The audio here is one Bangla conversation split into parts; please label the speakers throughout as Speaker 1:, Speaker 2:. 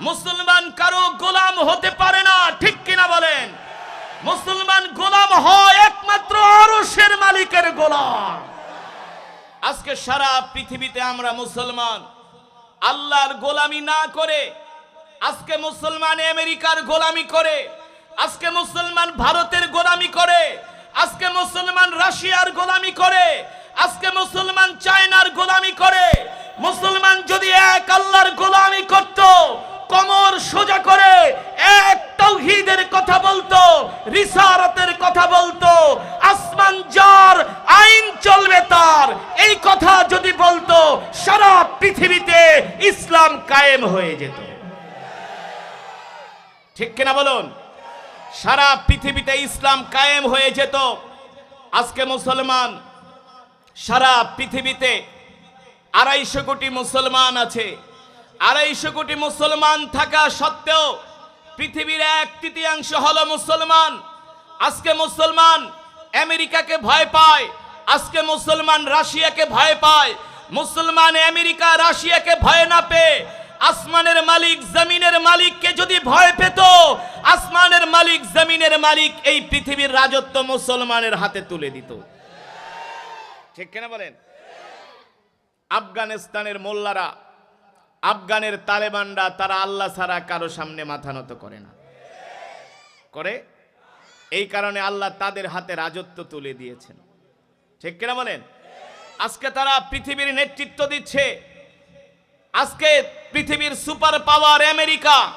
Speaker 1: মুসলমান কারও গোলাম হতে পারে না, ঠিক কিনা বলেন? মুসলমান গোলাম হয় একমাত্র আরশের মালিকের গোলাম। আজকে সারা পৃথিবীতে আমরা মুসলমান, আল্লাহর গোলামি না করে, আজকে মুসলমান আমেরিকার গোলামি করে, আজকে মুসলমান ভারতের গোলামি করে, আজকে মুসলমান রাশিয়ার গোলামি করে, আজকে মুসলমান চায়নার গোলামি করে, মুসলমান যদি এক আল্লাহর গোলামি করত কমর সোজা করে এক তৌহিদের কথা বলতো রিসারতের কথা বলতো, আসমান যার, আইন চলবে তার। এই কথা যদি বলতো, সারা পৃথিবীতে ইসলাম কায়েম হয়ে যেত। ঠিক কিনা বলুন? সারা পৃথিবীতে ইসলাম কায়েম হয়ে যেত। আজকে মুসলমান, সারা পৃথিবীতে আড়াইশো কোটি মুসলমান আছে। আড়াইশো কোটি মুসলমান থাকা সত্ত্বেও পৃথিবীর এক তৃতীয়াংশ হলো মুসলমান। আজকে মুসলমান আমেরিকাকে ভয় পায়, আজকে মুসলমান রাশিয়াকে ভয় পায়, মুসলমান আমেরিকা রাশিয়াকে ভয় না পেয়ে আসমানের মালিক, জমিনের মালিককে যদি ভয় পেত, আসমানের মালিক, জমিনের মালিক এই পৃথিবীর রাজত্ব মুসলমানের হাতে তুলে দিত। ঠিক কেনা বলেন? আফগানিস্তানের মোল্লারা আফগানের তালেবানরা তারা আল্লাহ ছাড়া কারও সামনে মাথা নত করে না। করে? এই কারণে আল্লাহ তাদের হাতে রাজত্ব তুলে দিয়েছেন। ঠিক কিনা বলেন? আজকে তারা পৃথিবীর নেতৃত্ব দিচ্ছে। আজকে পৃথিবীর সুপার পাওয়ার আমেরিকা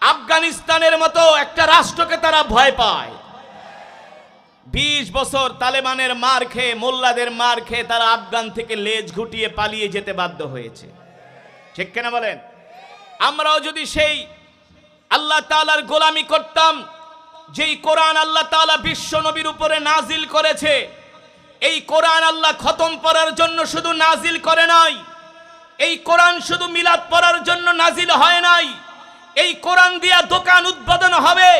Speaker 1: আফগানিস্তানের মতো একটা রাষ্ট্রকে তারা ভয় পায়। বিশ বছর তালেবানের মার খেয়ে, মোল্লাদের মার খেয়ে তারা আফগান থেকে লেজ ঘুটিয়ে পালিয়ে যেতে বাধ্য হয়েছে। ঠিক কেনা বলেন? আমরাও যদি সেই আল্লাহ তালার গোলামি করতাম, যেই কোরআন আল্লাহ তাআলা বিশ্ব নবীর উপরে নাজিল করেছে, এই কোরআন আল্লাহ খতম করার জন্য শুধু নাজিল করে নাই, এই কোরআন শুধু মিলাদ পড়ার জন্য নাজিল হয় নাই, এই কোরআন দিয়া দোকান উদ্বোধন হবে,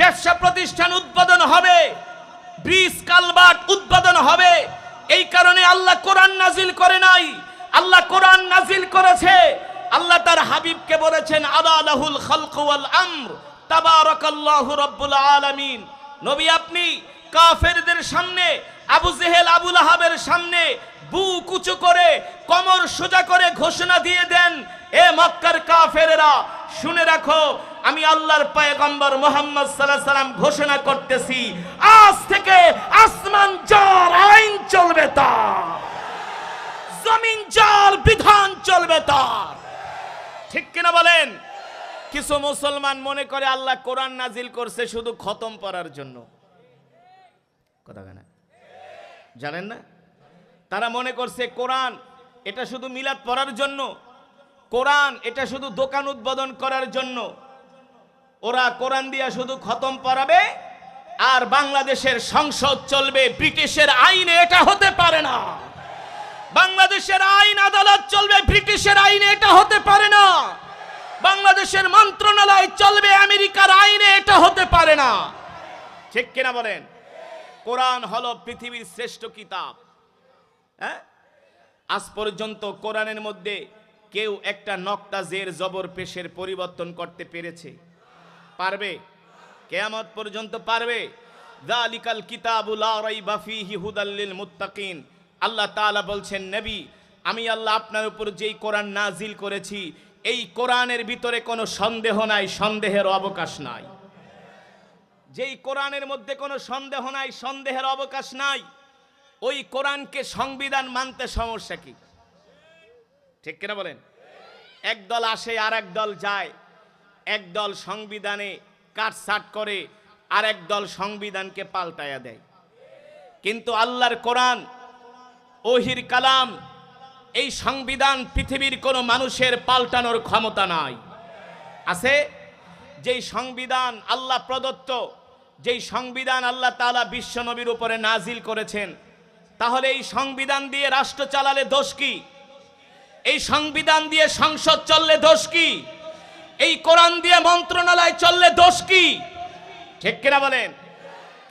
Speaker 1: ব্যবসা প্রতিষ্ঠান উদ্বোধন হবে, ব্রিজ, কালবাট উদ্বোধন হবে, এই কারণে আল্লাহ কোরআন নাজিল করে নাই আল্লাহ কোরআন নাজিল করেছে। আল্লাহ তার হাবিবকে বলেছেন আলাহুল খালক ওয়াল আমর, তাবারাকাল্লাহু রাব্বুল আলামিন। নবী আপনি কাফেরদের সামনে, আবু জেহেল আবুল আহাবের সামনে বুক উঁচু করে, কমর সোজা করে ঘোষণা দিয়ে দেন, এ মক্কার কাফেরেরা, শুনে রাখো, আমি আল্লাহর পয়গম্বর মোহাম্মদ সাল্লাহ সাল্লাম ঘোষণা করতেছি, আজ থেকে আসমান যার আইন চলবে তার জমিন যার বিধান চলবে তার। ঠিক কিনা বলেন? কিছু মুসলমান মনে করে আল্লাহ কোরআন নাজিল করছে শুধু খতম পড়ার জন্য। কথা কেনা জানেন না? তারা মনে করছে কোরআন এটা শুধু মিলাদ পড়ার জন্য, কোরআন এটা শুধু দোকান উদ্বোধন করার জন্য। ওরা কোরআন দিয়া শুধু খতম পড়াবে আর বাংলাদেশের সংসদ চলবে, ব্রিটিশের আইনে এটা হতে পারে না। বাংলাদেশের আইন আদালত চলবে, ব্রিটিশের আইনে এটা হতে পারে না। বাংলাদেশের মন্ত্রণালয় চলবে, আমেরিকার আইনে এটা হতে পারে না। ঠিক কিনা বলেন? কোরআন হলো পৃথিবীর শ্রেষ্ঠ কিতাব। হ্যাঁ? আজ পর্যন্ত কোরআনের মধ্যে কেউ একটা নকটা জের জবর পেশের পরিবর্তন করতে পেরেছে। পারবে? কেয়ামত পর্যন্ত পারবে? জালিকাল কিতাবুল লা রাইবা ফীহি হুদাল্লিল মুত্তাকিন। আল্লাহ তাআলা বলছেন, নবী, আমি আল্লাহ আপনার উপর যেই কোরআন নাজিল করেছি, এই কোরআনের ভিতরে কোনো সন্দেহ নাই, সন্দেহের অবকাশ নাই। যেই কোরআনের মধ্যে কোনো সন্দেহ নাই, সন্দেহের অবকাশ নাই, ওই কোরআনকে সংবিধান মানতে সমস্যা কি? ঠিক কিনা বলেন? এক দল আসে আর এক দল যায়। এক দল সংবিধানে কাটসাট করে আর এক দল সংবিধানকে পাল্টায়া দেয়। কিন্তু আল্লাহর কোরআন ওহির কালাম, এই সংবিধান পৃথিবীর কোনো মানুষের পাল্টানোর ক্ষমতা নাই। আছে? যেই সংবিধান আল্লাহ প্রদত্ত, যেই সংবিধান আল্লাহ তাআলা বিশ্ব নবীর উপরে নাজিল করেছেন, তাহলে এই সংবিধান দিয়ে রাষ্ট্র চালালে দোষ কি? এই সংবিধান দিয়ে সংসদ চললে দোষ কি? এই কোরআন দিয়ে মন্ত্রণালয় চললে দোষ কি? ঠিক কিনা বলেন?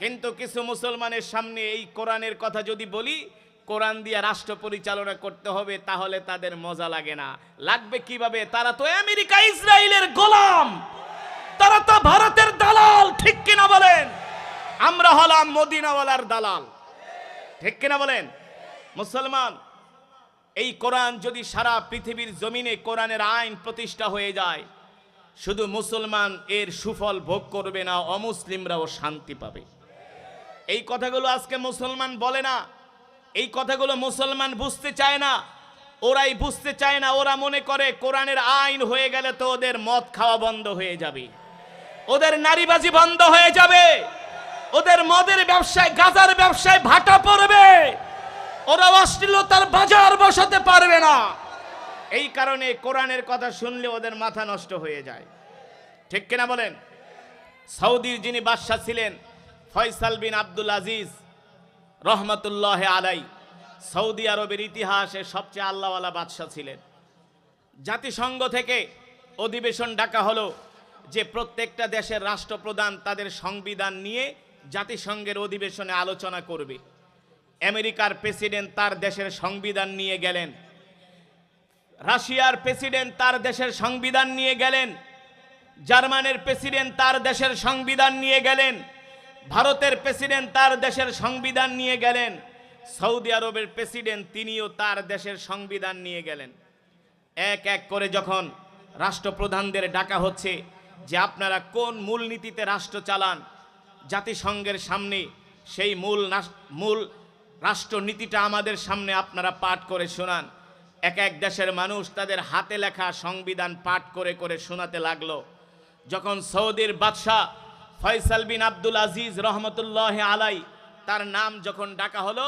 Speaker 1: কিন্তু কিছু মুসলমানের সামনে এই কোরআনের কথা যদি বলি কোরআন দিয়ে রাষ্ট্র পরিচালনা করতে হবে, তাহলে তাদের মজা লাগে না। লাগবে কীভাবে? তারা তো আমেরিকা, ইসরায়েলের গোলাম। তারা তো ভারতের দালাল, ঠিক কিনা বলেন? আমরা হলাম মদিনাওয়ালার দালাল। ঠিক কিনা বলেন? মুসলমান, এই কোরআন যদি সারা পৃথিবীর জমিনে কোরআনের আইন প্রতিষ্ঠা হয়ে যায়, শুধু মুসলমান এর সুফল ভোগ করবে না, অমুসলিমরাও শান্তি পাবে। এই কথাগুলো আজকে মুসলমান বলে না। এই কথাগুলো মুসলমান বুঝতে চায় না, ওরাই বুঝতে চায় না, ওরা মনে করে কোরআনের আইন হয়ে গেলে তো ওদের মদ খাওয়া বন্ধ হয়ে যাবে। ওদের নারীবাজি বন্ধ হয়ে যাবে। ওদের মদের ব্যবসায়, গাজার ব্যবসায় ভাটা পড়বে। ওরা অশ্লীলতার বাজার বসাতে পারবে না। এই কারণে কোরআনের কথা শুনলে ওদের মাথা নষ্ট হয়ে যায়। ঠিক কিনা বলেন? সৌদির যিনি বাদশাহ ছিলেন, ফয়সাল বিন আব্দুল আজিজ রহমতুল্লাহ আলাই, সৌদি আরবের ইতিহাসে সবচেয়ে আল্লাহওয়ালা বাদশাহ ছিলেন। জাতিসংঘ থেকে অধিবেশন ডাকা হলো যে প্রত্যেকটা দেশের রাষ্ট্রপ্রধান তাদের সংবিধান নিয়ে জাতিসংঘের অধিবেশনে আলোচনা করবে। আমেরিকার প্রেসিডেন্ট তার দেশের সংবিধান নিয়ে গেলেন। রাশিয়ার প্রেসিডেন্ট তার দেশের সংবিধান নিয়ে গেলেন। জার্মানের প্রেসিডেন্ট তার দেশের সংবিধান নিয়ে গেলেন। ভারতের প্রেসিডেন্ট তার দেশের সংবিধান নিয়ে গেলেন। সৌদি আরবের প্রেসিডেন্ট তিনিও তার দেশের সংবিধান নিয়ে গেলেন। এক এক করে যখন রাষ্ট্রপ্রধানদের ডাকা হচ্ছে যে আপনারা কোন মূলনীতিতে রাষ্ট্র চালান, জাতিসংঘের সামনে সেই মূল মূল রাষ্ট্রনীতিটা আমাদের সামনে আপনারা পাঠ করে শোনান। এক এক দেশের মানুষ তাদের হাতে লেখা সংবিধান পাঠ করে করে শোনাতে লাগল। যখন সৌদির বাদশাহ ফয়সাল বিন আব্দুল আজিজ রহমতুল্লাহ আলাই, তার নাম যখন ডাকা হলো,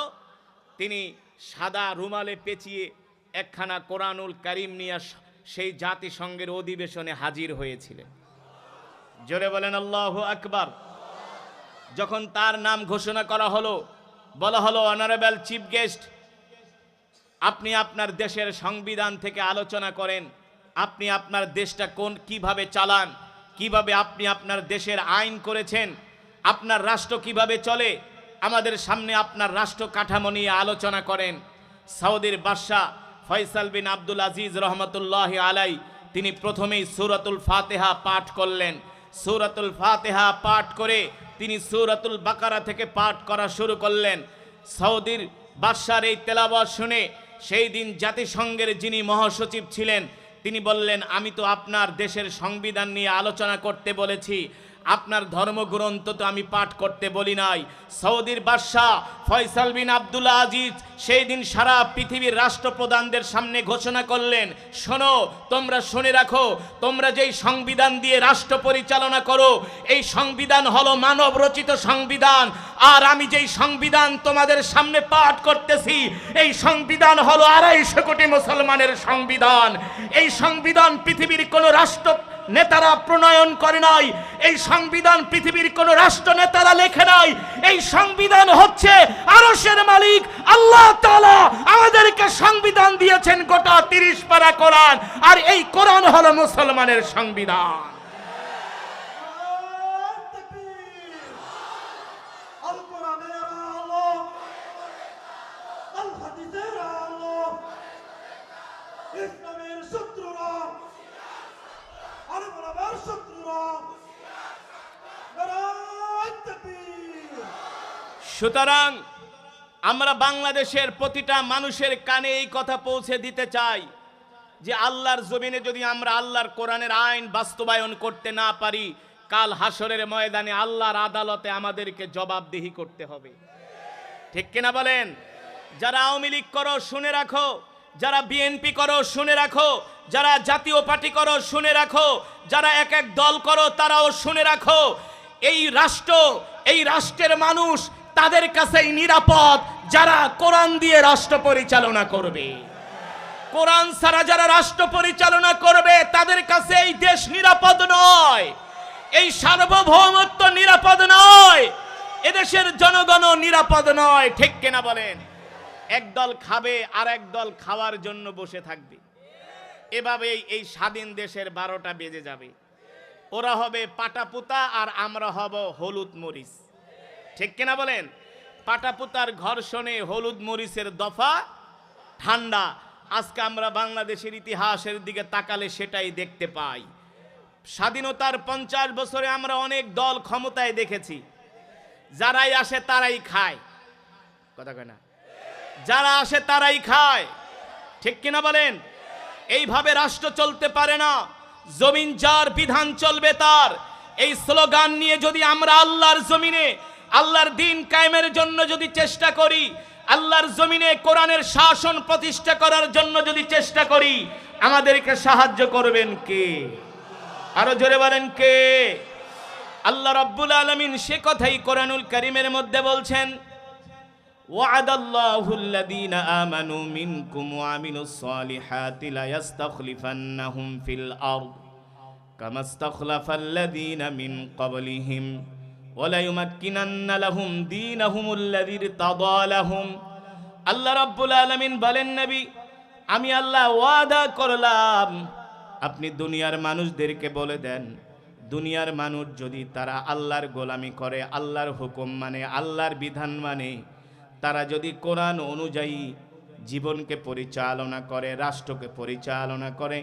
Speaker 1: তিনি সাদা রুমালে পেঁচিয়ে একখানা কোরআনুল করিম নিয়ে সেই জাতিসংঘের অধিবেশনে হাজির হয়েছিলেন। জোরে বলেন, আল্লাহ আকবার। যখন তার নাম ঘোষণা করা হলো, বলা হলো, অনারেবল চিফ গেস্ট, আপনি আপনার দেশের সংবিধান থেকে আলোচনা করেন, আপনি আপনার দেশটা কোন, কীভাবে চালান? কীভাবে আপনি আপনার দেশের আইন করেছেন, আপনার রাষ্ট্র কীভাবে চলে, আমাদের সামনে আপনার রাষ্ট্র কাঠামো নিয়ে আলোচনা করেন। সৌদির বাদশাহ ফয়সাল বিন আব্দুল আজিজ রহমতুল্লাহ আলাই, তিনি প্রথমেই সূরাতুল ফাতেহা পাঠ করলেন। সূরাতুল ফাতেহা পাঠ করে তিনি সূরাতুল বাকারা থেকে পাঠ করা শুরু করলেন। সৌদির বাদশার এই তেলাবাদ শুনে সেই দিন জাতিসংঘের যিনি মহাসচিব ছিলেন তিনি বললেন আমি তো আপনার দেশের সংবিধান নিয়ে আলোচনা করতে বলেছি। আপনার ধর্মগ্রন্থ তো আমি পাঠ করতে বলি নাই। সৌদির বাদশাহ ফয়সাল বিন আব্দুল্লাহ আজিজ সেই দিন সারা পৃথিবীর রাষ্ট্রপ্রধানদের সামনে ঘোষণা করলেন, শোনো, তোমরা শুনে রাখো, তোমরা যেই সংবিধান দিয়ে রাষ্ট্র পরিচালনা করো, এই সংবিধান হলো মানব রচিত সংবিধান। আর আমি যেই সংবিধান তোমাদের সামনে পাঠ করতেছি, এই সংবিধান হলো আড়াইশো কোটি মুসলমানের সংবিধান। এই সংবিধান পৃথিবীর কোনো রাষ্ট্র নেতারা প্রণয়ন করে নাই। এই সংবিধান পৃথিবীর কোন রাষ্ট্র নেতারা লেখে নাই। এই সংবিধান হচ্ছে আরসের মালিক, আল্লাহ তালা আমাদেরকে সংবিধান দিয়েছেন গোটা তিরিশ পারা কোরআন। আর এই কোরআন হলো মুসলমানের সংবিধান। সুতরাং আমরা বাংলাদেশের প্রতিটা মানুষের কানে এই কথা পৌঁছে দিতে চাই যে আল্লাহর জমিনে যদি আমরা আল্লাহর কোরআনের আইন বাস্তবায়ন করতে না পারি, কাল হাসরের ময়দানে আল্লাহর আদালতে আমাদেরকে জবাবদিহি করতে হবে। ঠিক কিনা বলেন? যারা আওয়ামী লীগ করো, শুনে রাখো। যারা বিএনপি করো, শুনে রাখো। যারা জাতীয় পার্টি করো, শুনে রাখো। যারা এক এক দল করো, তারাও শুনে রাখো। এই রাষ্ট্র, এই রাষ্ট্রের মানুষ তাদের কাছেই নিরাপদ যারা কোরআন দিয়ে রাষ্ট্র পরিচালনা করবে। কোরআন ছাড়া যারা রাষ্ট্র পরিচালনা করবে, তাদের কাছে এই দেশ নিরাপদ নয়। এই সার্বভৌমত্ব নিরাপদ নয়। এদেশের জনগণ নিরাপদ নয়। ঠিক কিনা বলেন? একদল খাবে আর দল খাওয়ার জন্য বসে থাকবে। এভাবেই এই স্বাধীন দেশের বারোটা বেজে যাবে। ওরা হবে পাটাপুতা আর আমরা হব হলুদ মরিচ। ঠিক কিনা বলেন? পাটাপুতার ঘর্ষণে হলুদ মরিচের দফা, ঠান্ডা। আজকে আমরা বাংলাদেশের ইতিহাসের দিকে তাকালে সেটাই দেখতে পাই। স্বাধীনতার পঞ্চাশ বছরে আমরা অনেক দল ক্ষমতায় দেখেছি। যারাই আসে তারাই খায়। কথা কয় না? যারা আসে তারাই খায়। ঠিক কিনা বলেন? এইভাবে রাষ্ট্র চলতে পারে না। জমিন যার বিধান চলবে তার। এই স্লোগান নিয়ে যদি আমরা আল্লাহর জমিনে আল্লাহর দিন কায়েমের জন্য যদি চেষ্টা করি আল্লাহর জমিনে কোরআনের শাসন প্রতিষ্ঠা করার জন্য যদি চেষ্টা করি আমাদেরকে সাহায্য করবেন কে আরো জোরে বলেন কে আল্লাহ রাব্বুল আলামিন সে কথাই কোরআনুল কারীমের মধ্যে বলছেন وعد الله الذين آمنوا منكم وعملوا الصالحات ليستخلفنهم في الأرض كما استخلف الذين من قبلهم আল্লাহ আলামিন বলেন আমি আল্লাহ ওয়াদা করলাম। আপনি দুনিয়ার মানুষদেরকে বলে দেন, দুনিয়ার মানুষ যদি তারা আল্লাহর গোলামি করে, আল্লাহর হুকুম মানে আল্লাহর বিধান মানে তারা যদি কোরআন অনুযায়ী জীবনকে পরিচালনা করে, রাষ্ট্রকে পরিচালনা করে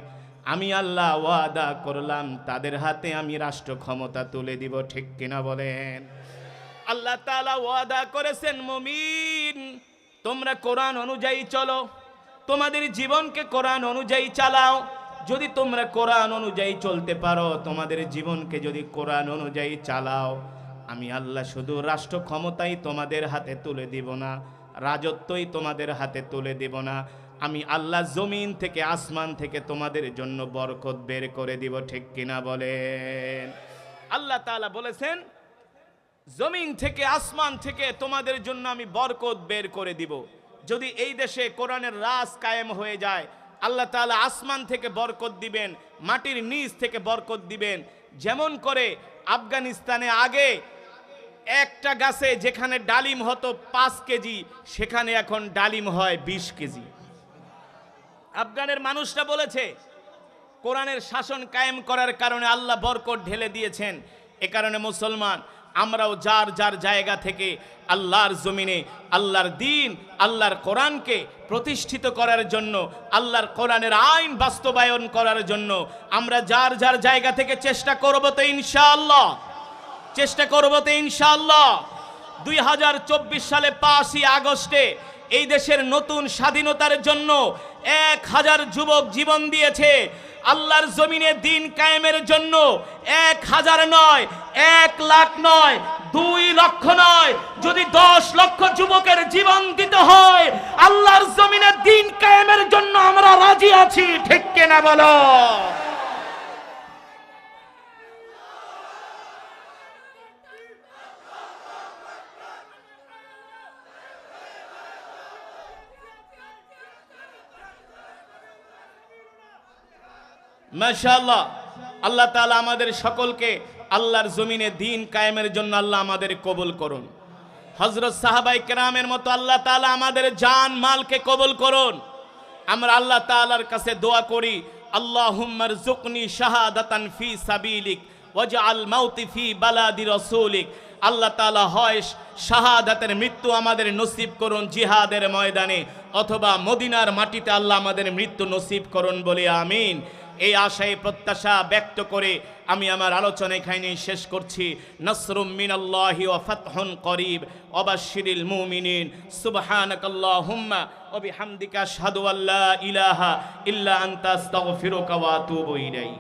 Speaker 1: আমি আল্লাহ ওয়াদা করলাম, তাদের হাতে আমি রাষ্ট্র ক্ষমতা তুলে দিব, ঠিক কিনা বলেন? আল্লাহ তাআলা ওয়াদা করেছেন, মমিন, তোমরা কোরআন অনুযায়ী চলো, তোমাদের জীবনকে কোরআন অনুযায়ী চালাও। যদি তোমরা কোরআন অনুযায়ী চলতে পারো, তোমাদের জীবনকে যদি কোরআন অনুযায়ী চালাও, আমি আল্লাহ শুধু রাষ্ট্র ক্ষমতাই তোমাদের হাতে তুলে দিব না, রাজত্বই তোমাদের হাতে তুলে দেব না আমি আল্লাহ জমিন থেকে আসমান থেকে তোমাদের জন্য বরকত বের করে দিব, ঠিক কিনা বলেন? আল্লাহ তালা বলেছেন, জমিন থেকে আসমান থেকে তোমাদের জন্য আমি বরকত বের করে দিব। যদি এই দেশে কোরআনের রাজ কায়েম হয়ে যায়, আল্লাহ তাআলা আসমান থেকে বরকত দিবেন, মাটির নিচ থেকে বরকত দিবেন। যেমন করে আফগানিস্তানে আগে একটা গাছে যেখানে ডালিম হতো পাঁচ কেজি, সেখানে এখন ডালিম হয় বিশ কেজি। আফগানের মানুষরা বলেছে, কোরআনের শাসন কায়েম করার কারণে আল্লাহ বরকট ঢেলে দিয়েছেন। এ কারণে মুসলমান, আমরাও যার যার জায়গা থেকে আল্লাহর জমিনে, আল্লাহর দিন, আল্লাহর কোরআনকে প্রতিষ্ঠিত করার জন্য, আল্লাহর কোরআনের আইন বাস্তবায়ন করার জন্য আমরা যার যার জায়গা থেকে চেষ্টা করব তো ইনশাআল্লাহ। চেষ্টা করব তো ইনশাআল্লাহ। দুই হাজার চব্বিশ সালে পাঁচই আগস্টে এই দেশের নতুন স্বাধীনতার জন্য এক হাজার যুবক জীবন দিয়েছে। আল্লাহর জমিনে দিন কায়েমের জন্য এক হাজার নয়, এক লাখ নয়, দুই লক্ষ নয়, যদি দশ লক্ষ যুবকের জীবন দিতে হয়, আল্লাহর জমিনে দিন কায়েমের জন্য আমরা রাজি আছি। ঠিক কেনা বলো? মাশাআল্লাহ, আল্লাহ তাআলা আমাদের সকলকে আল্লাহর জমিনে দিন কায়েমের জন্য আল্লাহ আমাদের কবুল করুন। হজরত সাহাবাই কেরামের মতো আল্লাহ তাআলা আমাদের জান, মালকে কবুল করুন। আমরা আল্লাহ তাআলার কাছে দোয়া করি আল্লাহুম্মার জুকনি শাহাদাতান ফি সাবিলিক, ওয়াজআল মাউতি ফি বালাদি রাসূলিক। আল্লাহ তাআলা হয় শাহাদাতের মৃত্যু আমাদের নসিব করুন জিহাদের ময়দানে, অথবা মদিনার মাটিতে আল্লাহ আমাদের মৃত্যু নসিব করুন বলে আমিন। এই আশায় প্রত্যাশা ব্যক্ত করে আমি আমার আলোচনা এখানে শেষ করছি। নসরুম মিনাল্লাহি ওয়া ফাতহুন করিব। অবাশিরিল মুমিনিন। সুবহানাকাল্লাহুম্মা ওয়া বিহামদিকা আশহাদু আল্লা ইলাহা ইল্লা আনতা, আস্তাগফিরুকা ওয়া আতুবু ইলাইক।